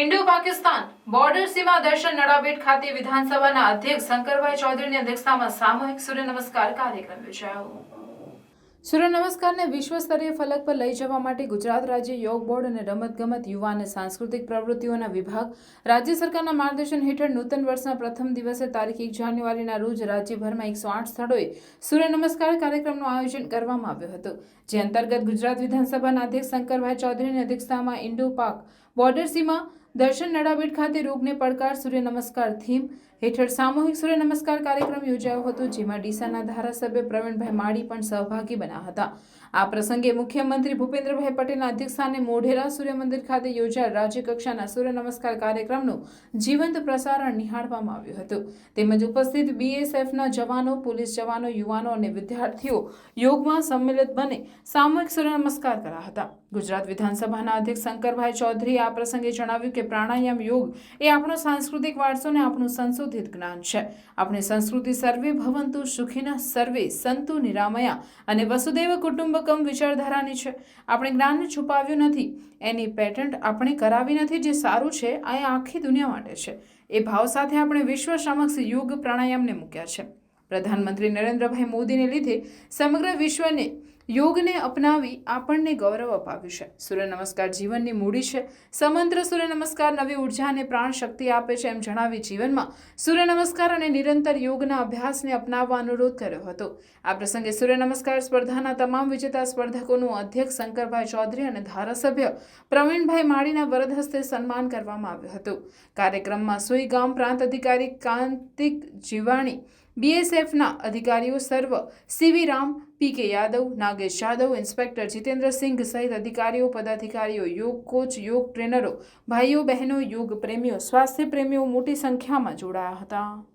Indo Pakistan border સીમા દર્શન નડાબેટ ખાતે વિધાનસભાના અધ્યક્ષ શંકરભાઈ ચૌધરીની અધ્યક્ષતામાં સામૂહિક સૂર્ય નમસ્કાર કાર્યક્રમ યોજાયો. સૂર્ય નમસ્કારને વિશ્વ સ્તરીય ફલક પર લઈ જવા માટે ગુજરાત રાજ્ય યોગ બોર્ડ અને રમતગમત યુવા અને સાંસ્કૃતિક પ્રવૃત્તિઓના વિભાગ રાજ્ય સરકારના માર્ગદર્શન હેઠળ નૂતન વર્ષના પ્રથમ દિવસે તારીખ એક જાન્યુઆરીના રોજ રાજ્યભરમાં એકસો આઠ સ્થળોએ સૂર્ય નમસ્કાર કાર્યક્રમનું આયોજન કરવામાં આવ્યું હતું. જે અંતર્ગત ગુજરાત વિધાનસભાના અધ્યક્ષ શંકરભાઈ ચૌધરીની અધ્યક્ષતામાં ઇન્ડો પાક બોર્ડર સીમા દર્શન નડાબેટ ખાતે રોગને પડકાર સૂર્ય નમસ્કાર થીમ હેઠળ સામૂહિક સૂર્ય નમસ્કાર કાર્યક્રમ યોજાયો હતો, જેમાં ડીસાના ધારાસભ્ય પ્રવીણભાઈ માળી પણ સહભાગી બન્યા હતા. આ પ્રસંગે મુખ્યમંત્રી ભૂપેન્દ્રભાઈ પટેલના અધ્યક્ષસ્થાને મોઢેરા સૂર્ય મંદિર ખાતે યોજાયેલ રાજ્યકક્ષાના સૂર્ય નમસ્કાર કાર્યક્રમનું જીવંત પ્રસારણ નિહાળવામાં આવ્યું હતું. તેમજ ઉપસ્થિત બીએસએફના જવાનો, પોલીસ જવાનો, યુવાનો અને વિદ્યાર્થીઓ યોગમાં સંમિલિત બને સામૂહિક સૂર્ય નમસ્કાર કર્યા હતા. ગુજરાત વિધાનસભાના અધ્યક્ષ શંકરભાઈ ચૌધરીએ આ પ્રસંગે જણાવ્યું કે પ્રાણાયામ યોગ એ આપણો સાંસ્કૃતિક વારસો અને આપણું સંશોધિત જ્ઞાન છે. આપણી સંસ્કૃતિ સર્વે ભવંતુ સુખીના સર્વે સંતુ નિરામયા અને વસુદેવ કુટુંબકમ વિચારધારાની છે. આપણે જ્ઞાનને છુપાવ્યું નથી. એની પેટન્ટ આપણે કરાવી નથી જે સારું છે, આ આખી દુનિયા માટે છે. એ ભાવ સાથે આપણે વિશ્વ સમક્ષ યોગ પ્રાણાયામને મૂક્યા છે. પ્રધાનમંત્રી નરેન્દ્રભાઈ મોદીને લીધે સમગ્ર વિશ્વને યોગને અપનાવી આપણને ગૌરવ અપાવ્યું છે. સૂર્ય નમસ્કાર જીવનની મૂડી છે. સમંત્ર સૂર્ય નમસ્કાર નવી ઊર્જા અને પ્રાણ શક્તિ આપે છે એમ જણાવી જીવનમાં સૂર્ય નમસ્કાર અને નિરંતર યોગના અભ્યાસને અપનાવવા અનુરોધ કર્યો હતો. આ પ્રસંગે સૂર્ય નમસ્કાર સ્પર્ધાના તમામ વિજેતા સ્પર્ધકોનું અધ્યક્ષ શંકરભાઈ ચૌધરી અને ધારાસભ્ય પ્રવીણભાઈ માળીના વરદ હસ્તે સન્માન કરવામાં આવ્યું હતું. કાર્યક્રમમાં સુઈ ગામ પ્રાંત અધિકારી કાંતિક જીવાણી બીએસએફના અધિકારીઓ સર્વ. CV Ram P K Yadav, Nagesh Yadav inspector Jitendra Singh સહિત અધિકારીઓ, પદાધિકારીઓ, યોગ કોચ, યોગ ટ્રેનરો, ભાઈઓ બહેનો, યોગ પ્રેમીઓ, સ્વાસ્થ્ય પ્રેમીઓ મોટી સંખ્યામાં જોડાયા હતા.